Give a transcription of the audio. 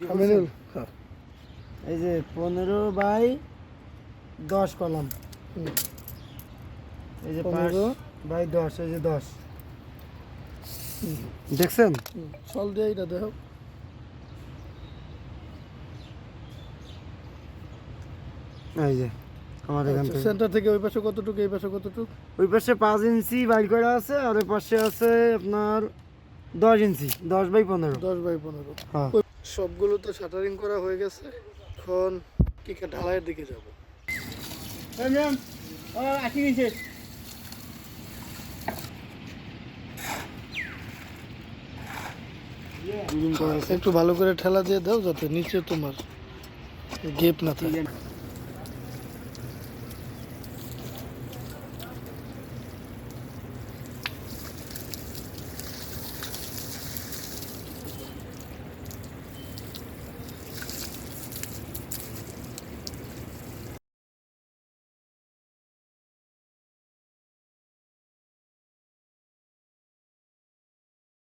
আমিনুল হ্যাঁ। এই যে পনেরো বাই দশ কলাম। এই যে 15 বাই দশ এই যে দশ। দেখছেন? সল দিয়ে এটা দেখো। এই যে আমার এখান থেকে। সেন্টার থেকে ওই পাশে কতটুকু এই পাশে কতটুকু? ওই পাশে পাঁচ ইঞ্চি বাইর করা আছে আর ওই পাশে আছে আপনার দশ ইঞ্চি দশ বাই পনেরো। দশ বাই পনেরো। হ্যাঁ। সবগুলো তো শাটারিং করা হয়ে গেছে। এখন কি ঢালাইয়ের দিকে যাব। আশি একটু ভালো করে ঠেলা দিয়ে দাও যাতে নিচে তোমার গেপ না থাকে।